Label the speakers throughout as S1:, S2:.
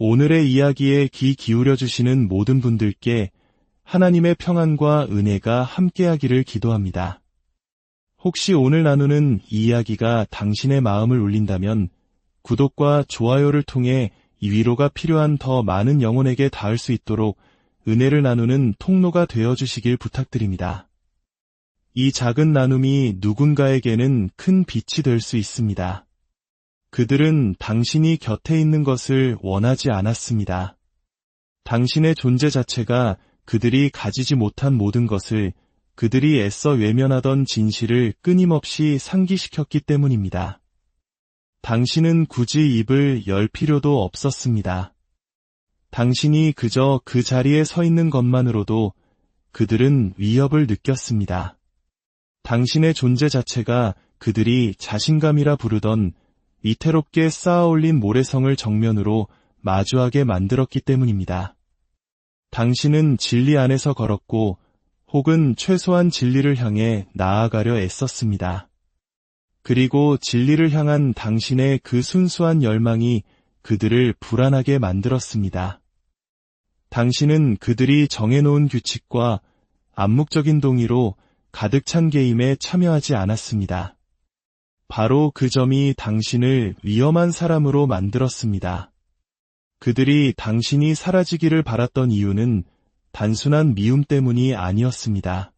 S1: 오늘의 이야기에 귀 기울여 주시는 모든 분들께 하나님의 평안과 은혜가 함께하기를 기도합니다. 혹시 오늘 나누는 이 이야기가 당신의 마음을 울린다면 구독과 좋아요를 통해 이 위로가 필요한 더 많은 영혼에게 닿을 수 있도록 은혜를 나누는 통로가 되어 주시길 부탁드립니다. 이 작은 나눔이 누군가에게는 큰 빛이 될 수 있습니다. 그들은 당신이 곁에 있는 것을 원하지 않았습니다. 당신의 존재 자체가 그들이 가지지 못한 모든 것을 그들이 애써 외면하던 진실을 끊임없이 상기시켰기 때문입니다. 당신은 굳이 입을 열 필요도 없었습니다. 당신이 그저 그 자리에 서 있는 것만으로도 그들은 위협을 느꼈습니다. 당신의 존재 자체가 그들이 자신감이라 부르던 이태롭게 쌓아올린 모래성을 정면으로 마주하게 만들었기 때문입니다. 당신은 진리 안에서 걸었고 혹은 최소한 진리를 향해 나아가려 애썼습니다. 그리고 진리를 향한 당신의 그 순수한 열망이 그들을 불안하게 만들었습니다. 당신은 그들이 정해놓은 규칙과 암묵적인 동의로 가득 찬 게임에 참여하지 않았습니다. 바로 그 점이 당신을 위험한 사람으로 만들었습니다. 그들이 당신이 사라지기를 바랐던 이유는 단순한 미움 때문이 아니었습니다.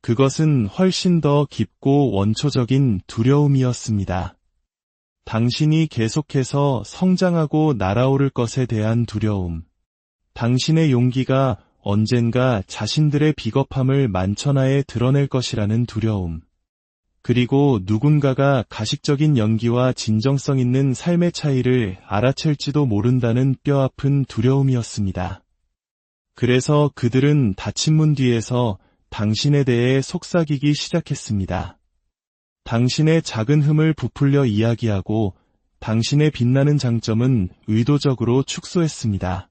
S1: 그것은 훨씬 더 깊고 원초적인 두려움이었습니다. 당신이 계속해서 성장하고 날아오를 것에 대한 두려움. 당신의 용기가 언젠가 자신들의 비겁함을 만천하에 드러낼 것이라는 두려움. 그리고 누군가가 가식적인 연기와 진정성 있는 삶의 차이를 알아챌지도 모른다는 뼈아픈 두려움이었습니다. 그래서 그들은 닫힌 문 뒤에서 당신에 대해 속삭이기 시작했습니다. 당신의 작은 흠을 부풀려 이야기하고 당신의 빛나는 장점은 의도적으로 축소했습니다.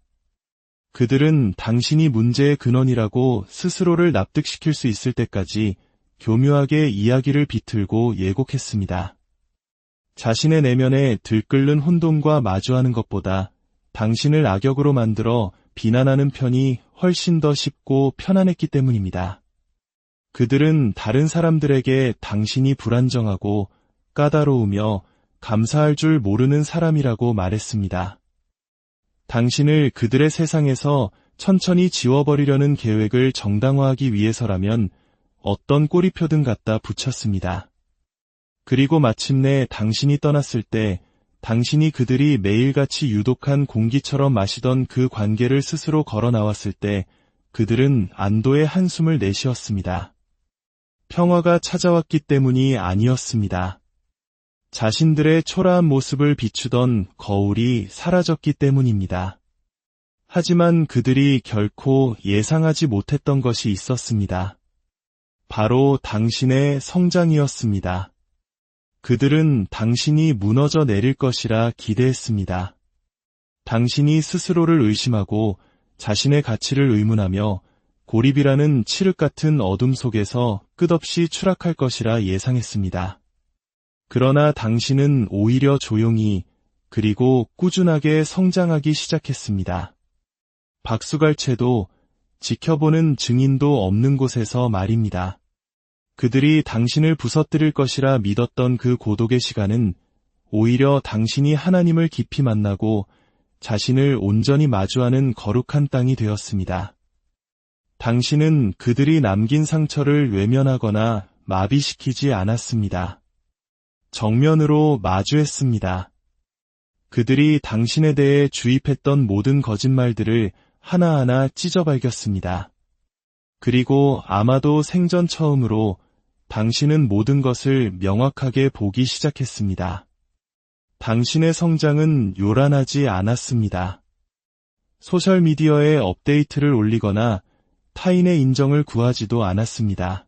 S1: 그들은 당신이 문제의 근원이라고 스스로를 납득시킬 수 있을 때까지 교묘하게 이야기를 비틀고 예곡했습니다. 자신의 내면에 들끓는 혼돈과 마주하는 것보다 당신을 악역으로 만들어 비난하는 편이 훨씬 더 쉽고 편안했기 때문입니다. 그들은 다른 사람들에게 당신이 불안정하고 까다로우며 감사할 줄 모르는 사람이라고 말했습니다. 당신을 그들의 세상에서 천천히 지워버리려는 계획을 정당화하기 위해서라면 어떤 꼬리표든 갖다 붙였습니다. 그리고 마침내 당신이 떠났을 때 당신이 그들이 매일같이 유독한 공기처럼 마시던 그 관계를 스스로 걸어 나왔을 때 그들은 안도의 한숨을 내쉬었습니다. 평화가 찾아왔기 때문이 아니었습니다. 자신들의 초라한 모습을 비추던 거울이 사라졌기 때문입니다. 하지만 그들이 결코 예상하지 못했던 것이 있었습니다. 바로 당신의 성장이었습니다. 그들은 당신이 무너져 내릴 것이라 기대했습니다. 당신이 스스로를 의심하고 자신의 가치를 의문하며 고립이라는 칠흑 같은 어둠 속에서 끝없이 추락할 것이라 예상했습니다. 그러나 당신은 오히려 조용히 그리고 꾸준하게 성장하기 시작했습니다. 박수갈채도 지켜보는 증인도 없는 곳에서 말입니다. 그들이 당신을 부서뜨릴 것이라 믿었던 그 고독의 시간은 오히려 당신이 하나님을 깊이 만나고 자신을 온전히 마주하는 거룩한 땅이 되었습니다. 당신은 그들이 남긴 상처를 외면하거나 마비시키지 않았습니다. 정면으로 마주했습니다. 그들이 당신에 대해 주입했던 모든 거짓말들을 하나하나 찢어발겼습니다. 그리고 아마도 생전 처음으로 당신은 모든 것을 명확하게 보기 시작했습니다. 당신의 성장은 요란하지 않았습니다. 소셜미디어에 업데이트를 올리거나 타인의 인정을 구하지도 않았습니다.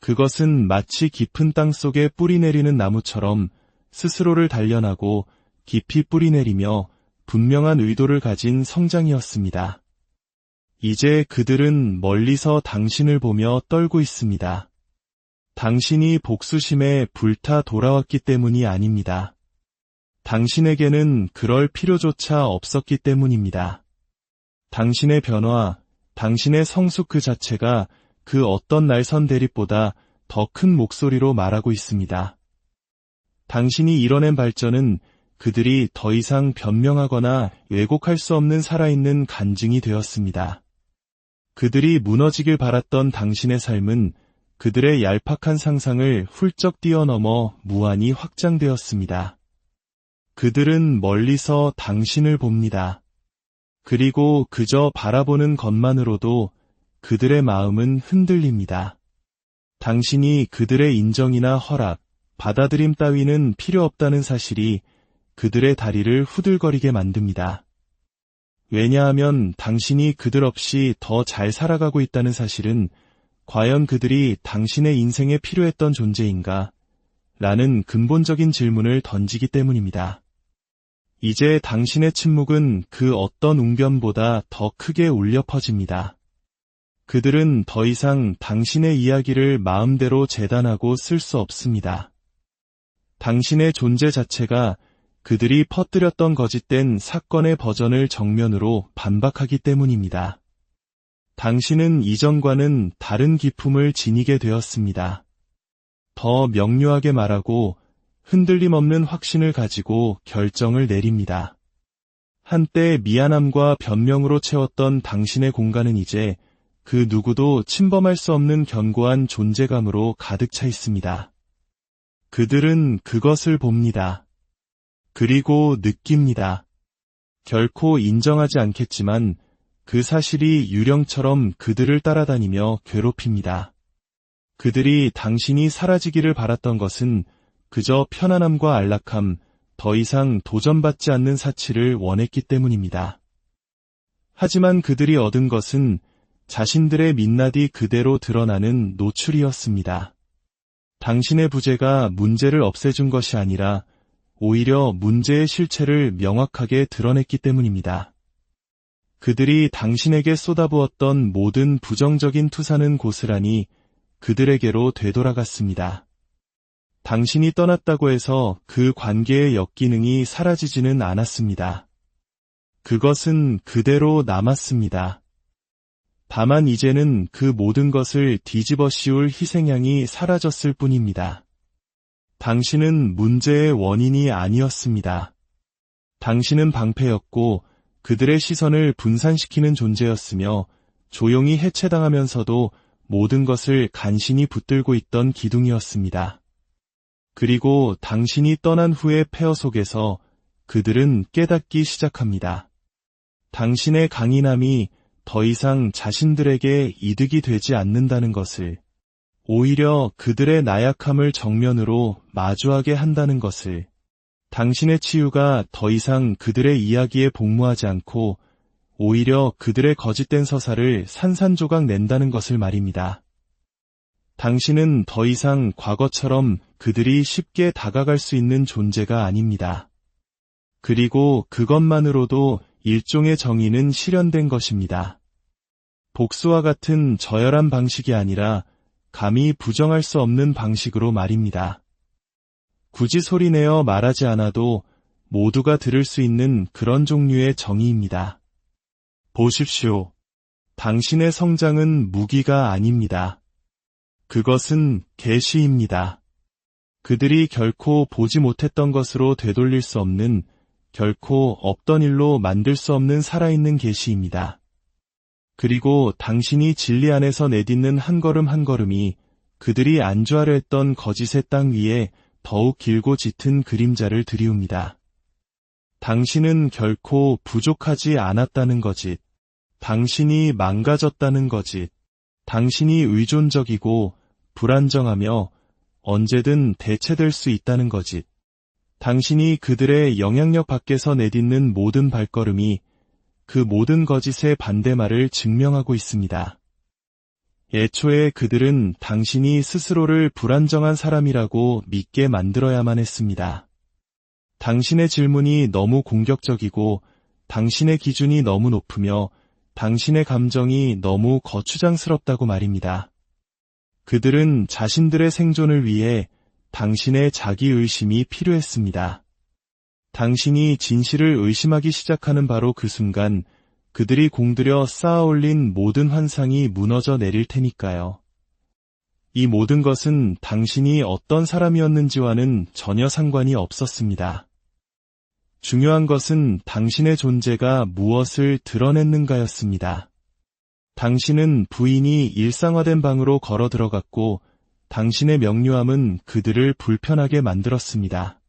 S1: 그것은 마치 깊은 땅 속에 뿌리 내리는 나무처럼 스스로를 단련하고 깊이 뿌리 내리며 분명한 의도를 가진 성장이었습니다. 이제 그들은 멀리서 당신을 보며 떨고 있습니다. 당신이 복수심에 불타 돌아왔기 때문이 아닙니다. 당신에게는 그럴 필요조차 없었기 때문입니다. 당신의 변화, 당신의 성숙 그 자체가 그 어떤 날선 대립보다 더 큰 목소리로 말하고 있습니다. 당신이 이뤄낸 발전은 그들이 더 이상 변명하거나 왜곡할 수 없는 살아있는 간증이 되었습니다. 그들이 무너지길 바랐던 당신의 삶은 그들의 얄팍한 상상을 훌쩍 뛰어넘어 무한히 확장되었습니다. 그들은 멀리서 당신을 봅니다. 그리고 그저 바라보는 것만으로도 그들의 마음은 흔들립니다. 당신이 그들의 인정이나 허락, 받아들임 따위는 필요 없다는 사실이 그들의 다리를 후들거리게 만듭니다. 왜냐하면 당신이 그들 없이 더 잘 살아가고 있다는 사실은 과연 그들이 당신의 인생에 필요했던 존재인가? 라는 근본적인 질문을 던지기 때문입니다. 이제 당신의 침묵은 그 어떤 웅변보다 더 크게 울려 퍼집니다. 그들은 더 이상 당신의 이야기를 마음대로 재단하고 쓸 수 없습니다. 당신의 존재 자체가 그들이 퍼뜨렸던 거짓된 사건의 버전을 정면으로 반박하기 때문입니다. 당신은 이전과는 다른 기품을 지니게 되었습니다. 더 명료하게 말하고 흔들림 없는 확신을 가지고 결정을 내립니다. 한때 미안함과 변명으로 채웠던 당신의 공간은 이제 그 누구도 침범할 수 없는 견고한 존재감으로 가득 차 있습니다. 그들은 그것을 봅니다. 그리고 느낍니다. 결코 인정하지 않겠지만 그 사실이 유령처럼 그들을 따라다니며 괴롭힙니다. 그들이 당신이 사라지기를 바랐던 것은 그저 편안함과 안락함, 더 이상 도전받지 않는 사치를 원했기 때문입니다. 하지만 그들이 얻은 것은 자신들의 민낯이 그대로 드러나는 노출이었습니다. 당신의 부재가 문제를 없애준 것이 아니라 오히려 문제의 실체를 명확하게 드러냈기 때문입니다. 그들이 당신에게 쏟아부었던 모든 부정적인 투사는 고스란히 그들에게로 되돌아갔습니다. 당신이 떠났다고 해서 그 관계의 역기능이 사라지지는 않았습니다. 그것은 그대로 남았습니다. 다만 이제는 그 모든 것을 뒤집어 씌울 희생양이 사라졌을 뿐입니다. 당신은 문제의 원인이 아니었습니다. 당신은 방패였고 그들의 시선을 분산시키는 존재였으며 조용히 해체당하면서도 모든 것을 간신히 붙들고 있던 기둥이었습니다. 그리고 당신이 떠난 후의 폐허 속에서 그들은 깨닫기 시작합니다. 당신의 강인함이 더 이상 자신들에게 이득이 되지 않는다는 것을, 오히려 그들의 나약함을 정면으로 마주하게 한다는 것을, 당신의 치유가 더 이상 그들의 이야기에 복무하지 않고 오히려 그들의 거짓된 서사를 산산조각 낸다는 것을 말입니다. 당신은 더 이상 과거처럼 그들이 쉽게 다가갈 수 있는 존재가 아닙니다. 그리고 그것만으로도 일종의 정의는 실현된 것입니다. 복수와 같은 저열한 방식이 아니라 감히 부정할 수 없는 방식으로 말입니다. 굳이 소리내어 말하지 않아도 모두가 들을 수 있는 그런 종류의 정의입니다. 보십시오. 당신의 성장은 무기가 아닙니다. 그것은 계시입니다. 그들이 결코 보지 못했던 것으로 되돌릴 수 없는 결코 없던 일로 만들 수 없는 살아있는 계시입니다. 그리고 당신이 진리 안에서 내딛는 한 걸음 한 걸음이 그들이 안주하려 했던 거짓의 땅 위에 더욱 길고 짙은 그림자를 들이웁니다. 당신은 결코 부족하지 않았다는 거짓, 당신이 망가졌다는 거짓, 당신이 의존적이고 불안정하며 언제든 대체될 수 있다는 거짓. 당신이 그들의 영향력 밖에서 내딛는 모든 발걸음이 그 모든 거짓의 반대말을 증명하고 있습니다. 애초에 그들은 당신이 스스로를 불안정한 사람이라고 믿게 만들어야만 했습니다. 당신의 질문이 너무 공격적이고 당신의 기준이 너무 높으며 당신의 감정이 너무 거추장스럽다고 말입니다. 그들은 자신들의 생존을 위해 당신의 자기 의심이 필요했습니다. 당신이 진실을 의심하기 시작하는 바로 그 순간 그들이 공들여 쌓아 올린 모든 환상이 무너져 내릴 테니까요. 이 모든 것은 당신이 어떤 사람이었는지와는 전혀 상관이 없었습니다. 중요한 것은 당신의 존재가 무엇을 드러냈는가였습니다. 당신은 부인이 일상화된 방으로 걸어 들어갔고 당신의 명료함은 그들을 불편하게 만들었습니다.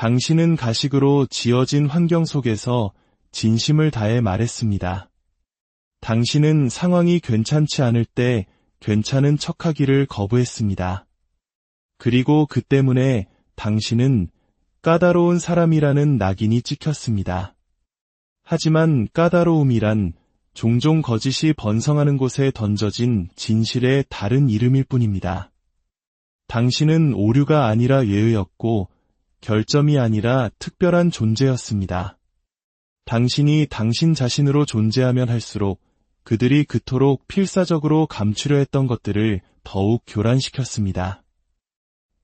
S1: 당신은 가식으로 지어진 환경 속에서 진심을 다해 말했습니다. 당신은 상황이 괜찮지 않을 때 괜찮은 척하기를 거부했습니다. 그리고 그 때문에 당신은 까다로운 사람이라는 낙인이 찍혔습니다. 하지만 까다로움이란 종종 거짓이 번성하는 곳에 던져진 진실의 다른 이름일 뿐입니다. 당신은 오류가 아니라 예의였고 결점이 아니라 특별한 존재였습니다. 당신이 당신 자신으로 존재하면 할수록 그들이 그토록 필사적으로 감추려 했던 것들을 더욱 교란시켰습니다.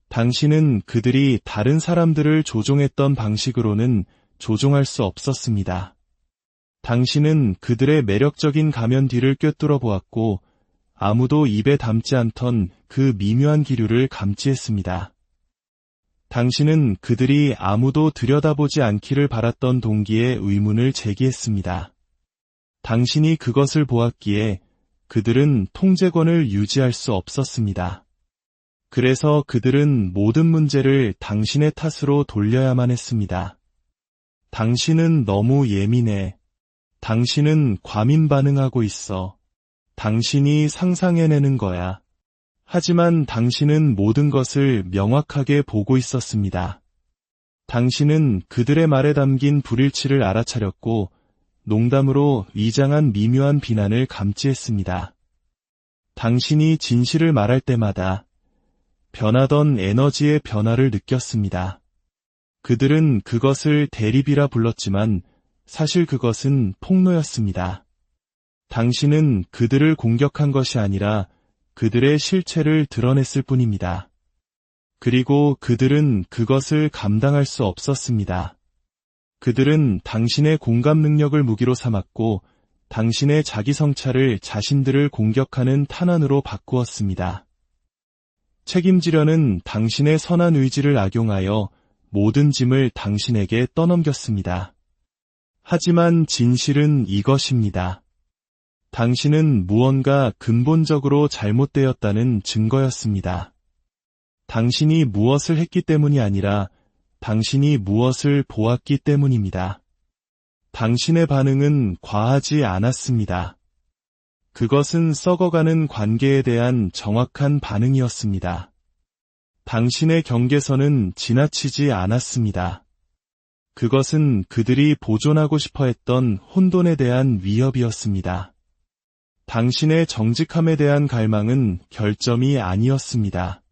S1: 당신은 그들이 다른 사람들을 조종했던 방식으로는 조종할 수 없었습니다. 당신은 그들의 매력적인 가면 뒤를 꿰뚫어 보았고 아무도 입에 담지 않던 그 미묘한 기류를 감지했습니다. 당신은 그들이 아무도 들여다보지 않기를 바랐던 동기의 의문을 제기했습니다. 당신이 그것을 보았기에 그들은 통제권을 유지할 수 없었습니다. 그래서 그들은 모든 문제를 당신의 탓으로 돌려야만 했습니다. 당신은 너무 예민해. 당신은 과민 반응하고 있어. 당신이 상상해내는 거야. 하지만 당신은 모든 것을 명확하게 보고 있었습니다. 당신은 그들의 말에 담긴 불일치를 알아차렸고 농담으로 위장한 미묘한 비난을 감지했습니다. 당신이 진실을 말할 때마다 변하던 에너지의 변화를 느꼈습니다. 그들은 그것을 대립이라 불렀지만 사실 그것은 폭로였습니다. 당신은 그들을 공격한 것이 아니라 그들의 실체를 드러냈을 뿐입니다. 그리고 그들은 그것을 감당할 수 없었습니다. 그들은 당신의 공감 능력을 무기로 삼았고 당신의 자기 성찰을 자신들을 공격하는 탄환으로 바꾸었습니다. 책임지려는 당신의 선한 의지를 악용하여 모든 짐을 당신에게 떠넘겼습니다. 하지만 진실은 이것입니다. 당신은 무언가 근본적으로 잘못되었다는 증거였습니다. 당신이 무엇을 했기 때문이 아니라 당신이 무엇을 보았기 때문입니다. 당신의 반응은 과하지 않았습니다. 그것은 썩어가는 관계에 대한 정확한 반응이었습니다. 당신의 경계선은 지나치지 않았습니다. 그것은 그들이 보존하고 싶어 했던 혼돈에 대한 위협이었습니다. 당신의 정직함에 대한 갈망은 결점이 아니었습니다.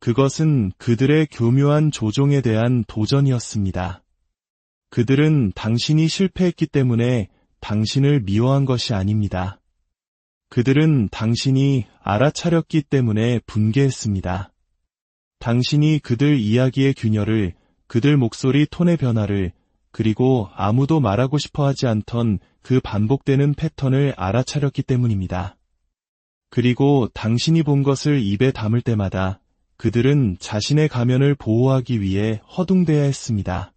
S1: 그것은 그들의 교묘한 조종에 대한 도전이었습니다. 그들은 당신이 실패했기 때문에 당신을 미워한 것이 아닙니다. 그들은 당신이 알아차렸기 때문에 분개했습니다. 당신이 그들 이야기의 균열을, 그들 목소리 톤의 변화를, 그리고 아무도 말하고 싶어 하지 않던 그 반복되는 패턴을 알아차렸기 때문입니다. 그리고 당신이 본 것을 입에 담을 때마다 그들은 자신의 가면을 보호하기 위해 허둥대야 했습니다.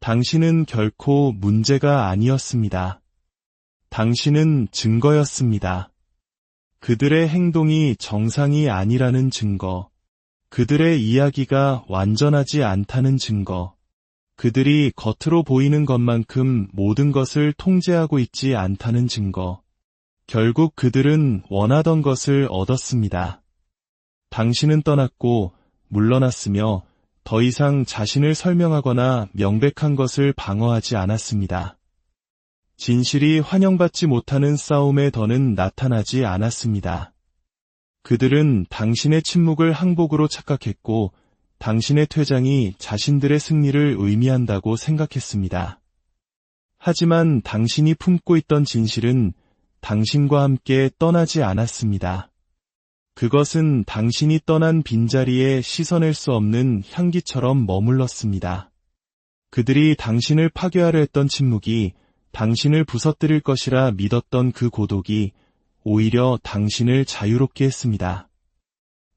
S1: 당신은 결코 문제가 아니었습니다. 당신은 증거였습니다. 그들의 행동이 정상이 아니라는 증거, 그들의 이야기가 완전하지 않다는 증거, 그들이 겉으로 보이는 것만큼 모든 것을 통제하고 있지 않다는 증거, 결국 그들은 원하던 것을 얻었습니다. 당신은 떠났고 물러났으며 더 이상 자신을 설명하거나 명백한 것을 방어하지 않았습니다. 진실이 환영받지 못하는 싸움의 더는 나타나지 않았습니다. 그들은 당신의 침묵을 항복으로 착각했고 당신의 퇴장이 자신들의 승리를 의미한다고 생각했습니다. 하지만 당신이 품고 있던 진실은 당신과 함께 떠나지 않았습니다. 그것은 당신이 떠난 빈자리에 씻어낼 수 없는 향기처럼 머물렀습니다. 그들이 당신을 파괴하려 했던 침묵이 당신을 부서뜨릴 것이라 믿었던 그 고독이 오히려 당신을 자유롭게 했습니다.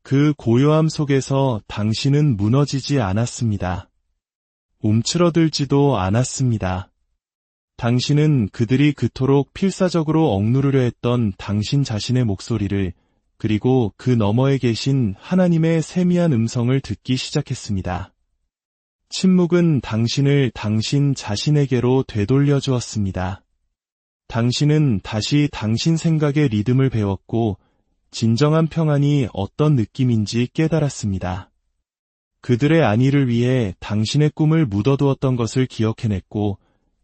S1: 그 고요함 속에서 당신은 무너지지 않았습니다. 움츠러들지도 않았습니다. 당신은 그들이 그토록 필사적으로 억누르려 했던 당신 자신의 목소리를 그리고 그 너머에 계신 하나님의 세미한 음성을 듣기 시작했습니다. 침묵은 당신을 당신 자신에게로 되돌려 주었습니다. 당신은 다시 당신 생각의 리듬을 배웠고 진정한 평안이 어떤 느낌인지 깨달았습니다. 그들의 안위를 위해 당신의 꿈을 묻어두었던 것을 기억해냈고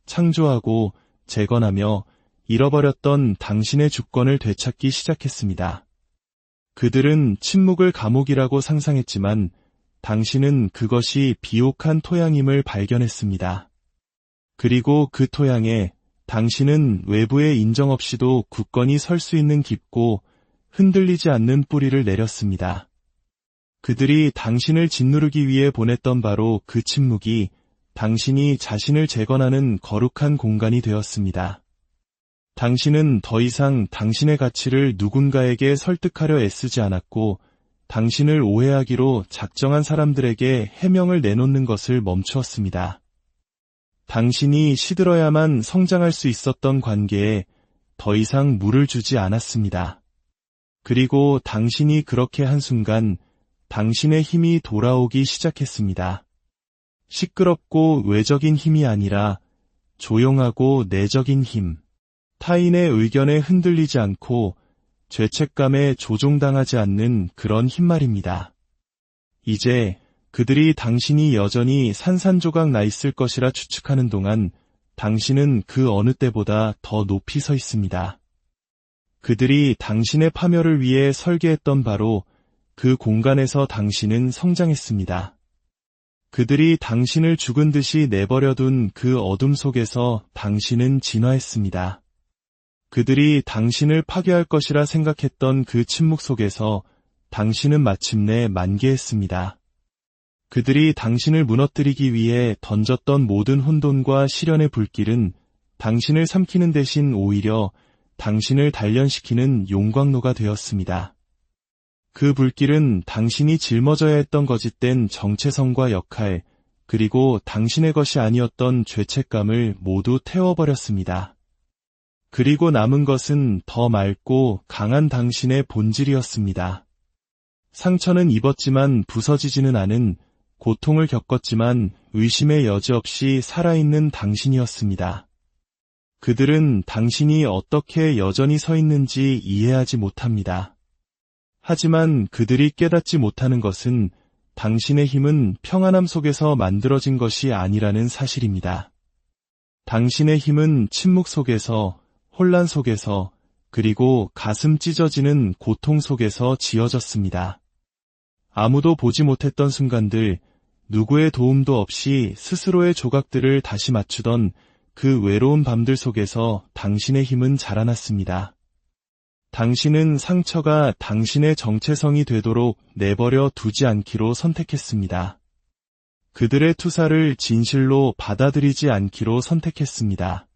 S1: 창조하고 재건하며 잃어버렸던 당신의 주권을 되찾기 시작했습니다. 그들은 침묵을 감옥이라고 상상했지만 당신은 그것이 비옥한 토양임을 발견했습니다. 그리고 그 토양에 당신은 외부의 인정 없이도 굳건히 설 수 있는 깊고 흔들리지 않는 뿌리를 내렸습니다. 그들이 당신을 짓누르기 위해 보냈던 바로 그 침묵이 당신이 자신을 재건하는 거룩한 공간이 되었습니다. 당신은 더 이상 당신의 가치를 누군가에게 설득하려 애쓰지 않았고 당신을 오해하기로 작정한 사람들에게 해명을 내놓는 것을 멈추었습니다. 당신이 시들어야만 성장할 수 있었던 관계에 더 이상 물을 주지 않았습니다. 그리고 당신이 그렇게 한 순간 당신의 힘이 돌아오기 시작했습니다. 시끄럽고 외적인 힘이 아니라 조용하고 내적인 힘. 타인의 의견에 흔들리지 않고 죄책감에 조종당하지 않는 그런 힘 말입니다. 이제 그들이 당신이 여전히 산산조각 나 있을 것이라 추측하는 동안 당신은 그 어느 때보다 더 높이 서 있습니다. 그들이 당신의 파멸을 위해 설계했던 바로 그 공간에서 당신은 성장했습니다. 그들이 당신을 죽은 듯이 내버려둔 그 어둠 속에서 당신은 진화했습니다. 그들이 당신을 파괴할 것이라 생각했던 그 침묵 속에서 당신은 마침내 만개했습니다. 그들이 당신을 무너뜨리기 위해 던졌던 모든 혼돈과 시련의 불길은 당신을 삼키는 대신 오히려 당신을 단련시키는 용광로가 되었습니다. 그 불길은 당신이 짊어져야 했던 거짓된 정체성과 역할, 그리고 당신의 것이 아니었던 죄책감을 모두 태워버렸습니다. 그리고 남은 것은 더 맑고 강한 당신의 본질이었습니다. 상처는 입었지만 부서지지는 않은 고통을 겪었지만 의심의 여지 없이 살아있는 당신이었습니다. 그들은 당신이 어떻게 여전히 서 있는지 이해하지 못합니다. 하지만 그들이 깨닫지 못하는 것은 당신의 힘은 평안함 속에서 만들어진 것이 아니라는 사실입니다. 당신의 힘은 침묵 속에서 혼란 속에서 그리고 가슴 찢어지는 고통 속에서 지어졌습니다. 아무도 보지 못했던 순간들, 누구의 도움도 없이 스스로의 조각들을 다시 맞추던 그 외로운 밤들 속에서 당신의 힘은 자라났습니다. 당신은 상처가 당신의 정체성이 되도록 내버려 두지 않기로 선택했습니다. 그들의 투사를 진실로 받아들이지 않기로 선택했습니다.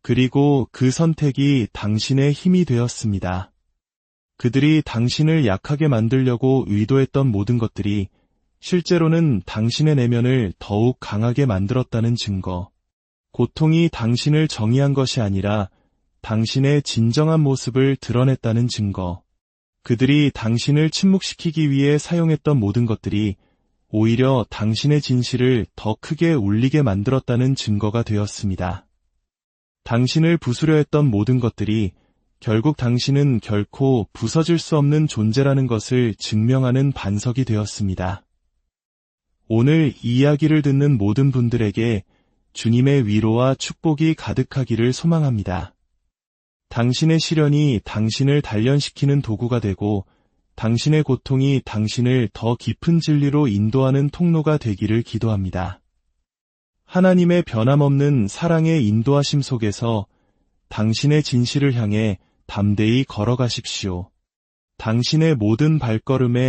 S1: 그리고 그 선택이 당신의 힘이 되었습니다. 그들이 당신을 약하게 만들려고 의도했던 모든 것들이 실제로는 당신의 내면을 더욱 강하게 만들었다는 증거. 고통이 당신을 정의한 것이 아니라 당신의 진정한 모습을 드러냈다는 증거. 그들이 당신을 침묵시키기 위해 사용했던 모든 것들이 오히려 당신의 진실을 더 크게 울리게 만들었다는 증거가 되었습니다. 당신을 부수려 했던 모든 것들이 결국 당신은 결코 부서질 수 없는 존재라는 것을 증명하는 반석이 되었습니다. 오늘 이야기를 듣는 모든 분들에게 주님의 위로와 축복이 가득하기를 소망합니다. 당신의 시련이 당신을 단련시키는 도구가 되고 당신의 고통이 당신을 더 깊은 진리로 인도하는 통로가 되기를 기도합니다. 하나님의 변함없는 사랑의 인도하심 속에서 당신의 진실을 향해 담대히 걸어가십시오. 당신의 모든 발걸음에